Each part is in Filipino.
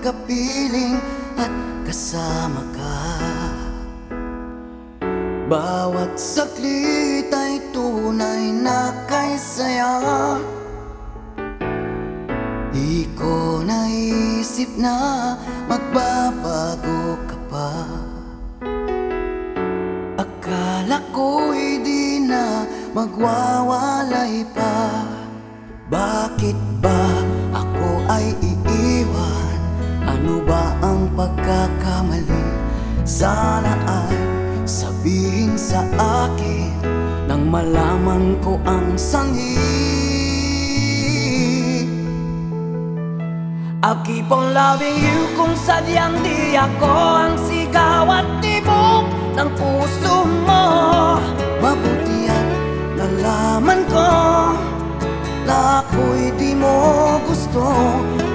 kapiling at kasama ka. Bawat saglit ay tunay na kay saya. Di ko naisip na magbabago ka pa. Akala ko'y di na magwawalay pa. Bakit ba pagkakamali? Sana ay sabihin sa akin Nang malaman ko ang sanhi I'll keep on loving you kung sadyang di ako ang sigaw at tibok ng puso mo. Mabuti at nalaman ko na ako'y di mo gusto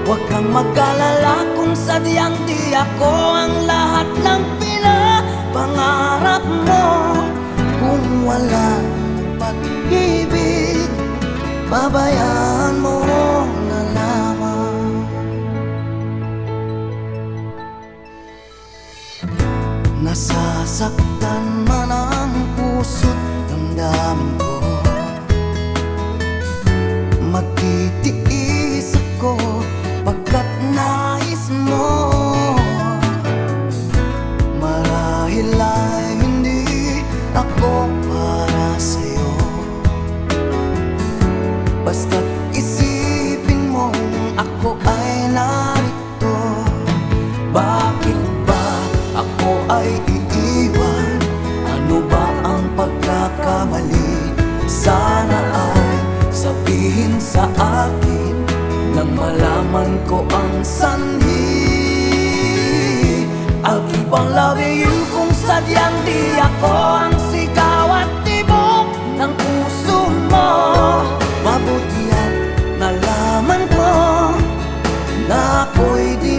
Huwag kang mag-alala kung sadyang di ako ang lahat ng pinapangarap mo. Kung wala pag-ibig, babayaan mo na lamang. Nasasaktan man ang puso't damdamin ko. Magtitiis ako ay iiwan? Ano ba ang pagkakamali? Sana ay sabihin sa akin Nang malaman ko ang sanhi I'll keep on loving you kung sadyang di ako ang sigaw at tibok ng puso mo Mabuti at nalaman ko na ako'y di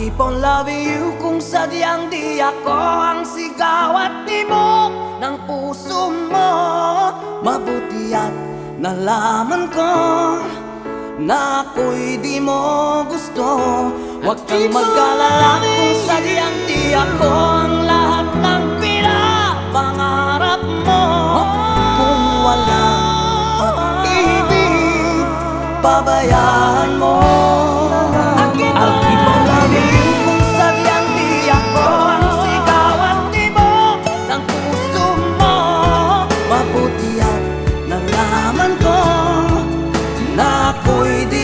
keep on loving you. Kung sadyang di ako ang sigaw at tibok ng puso mo Mabuti at nalaman ko na ako'y di mo gusto. Huwag kang mag-alala kung sadyang di ako ang lahat ng pinapangarap mo. Kung wala pag-ibig, babayaan mo nalaman ko na di